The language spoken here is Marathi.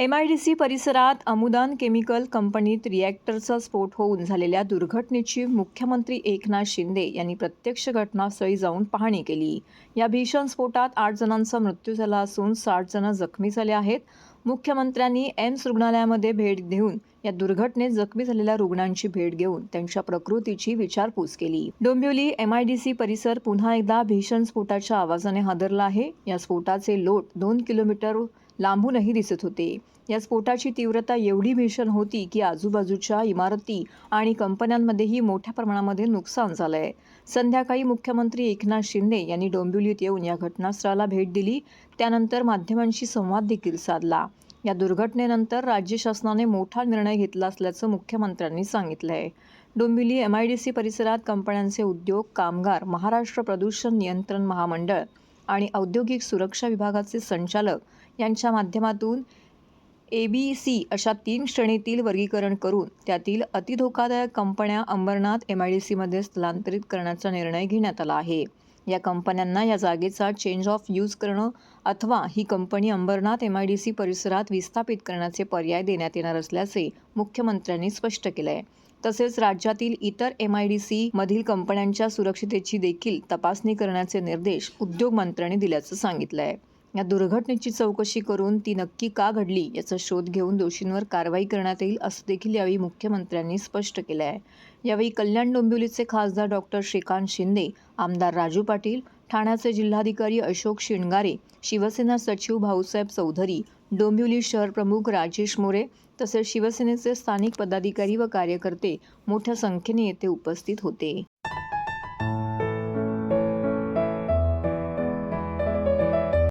एम आय डी सी परिसरात अमुदान केमिकल कंपनीत रिॲक्टरचा स्फोट होऊन झालेल्या दुर्घटनेची मुख्यमंत्री एकनाथ शिंदे यांनी प्रत्यक्ष घटनास्थळी जाऊन पाहणी केली. या भीषण स्फोटात आठ जणांचा मृत्यू झाला असून साठ जण जखमी झाले आहेत. मुख्यमंत्र्यांनी एम्स रुग्णालयामध्ये भेट देऊन या दुर्घटनेत जखमी झालेल्या रुग्णांची भेट घेऊन त्यांच्या प्रकृतीची विचारपूस केली. Dombivli M I D C परिसर पुन्हा एकदा भीषण स्फोटाच्या आवाजाने हादरला आहे. या स्फोटाचे लोट दोन किलोमीटर लांबूनही दिसत होते. या स्फोटाची तीव्रता एवढी भीषण होती की आजूबाजूच्या इमारती आणि कंपन्यांमध्येही मोठ्या प्रमाणामध्ये नुकसान झालंय. संध्याकाळी मुख्यमंत्री एकनाथ शिंदे यांनी डोंबिवलीत येऊन या घटनास्थळाला भेट दिली. त्यानंतर माध्यमांशी संवाद देखील साधला. या दुर्घटनेनंतर राज्य शासनाने मोठा निर्णय घेतला असल्याचं मुख्यमंत्र्यांनी सांगितलं आहे Dombivli M I D C परिसरात कंपन्यांचे उद्योग कामगार महाराष्ट्र प्रदूषण नियंत्रण महामंडळ आणि औद्योगिक सुरक्षा विभागाचे संचालक यांच्या माध्यमातून ए बी सी अशा तीन श्रेणीतील वर्गीकरण करून त्यातील अतिधोकादायक कंपन्या अंबरनाथ एम आय डी सीमध्ये स्थलांतरित करण्याचा निर्णय घेण्यात आला आहे. या कंपन्यांना या जागेचा चेंज ऑफ यूज करणं अथवा ही company Ambernath M I D C परिसरात विस्थापित करण्याचे पर्याय देण्यात येणार असल्याचे मुख्यमंत्र्यांनी स्पष्ट केलं आहे तसेच राज्यातील इतर एम आय डी सी मधील कंपन्यांच्या सुरक्षितेची देखील तपासणी करण्याचे निर्देश उद्योग मंत्र्यांनी दिल्याचं सांगितलं आहे या दुर्घटनेची चौकशी करून ती नक्की का घडली याचा शोध घेऊन दोषींवर कारवाई करण्यात येईल असं देखील यावेळी मुख्यमंत्र्यांनी स्पष्ट केलं आहे. यावेळी कल्याण डोंबिवलीचे खासदार डॉक्टर श्रीकांत शिंदे आमदार राजू पाटील ठाण्याचे जिल्हाधिकारी अशोक शिणगारे शिवसेना सचिव भाऊसाहेब चौधरी डोंबिवली शहर प्रमुख राजेश मोरे तसेच शिवसेनेचे स्थानिक पदाधिकारी व कार्यकर्ते मोठ्या संख्येने येथे उपस्थित होते.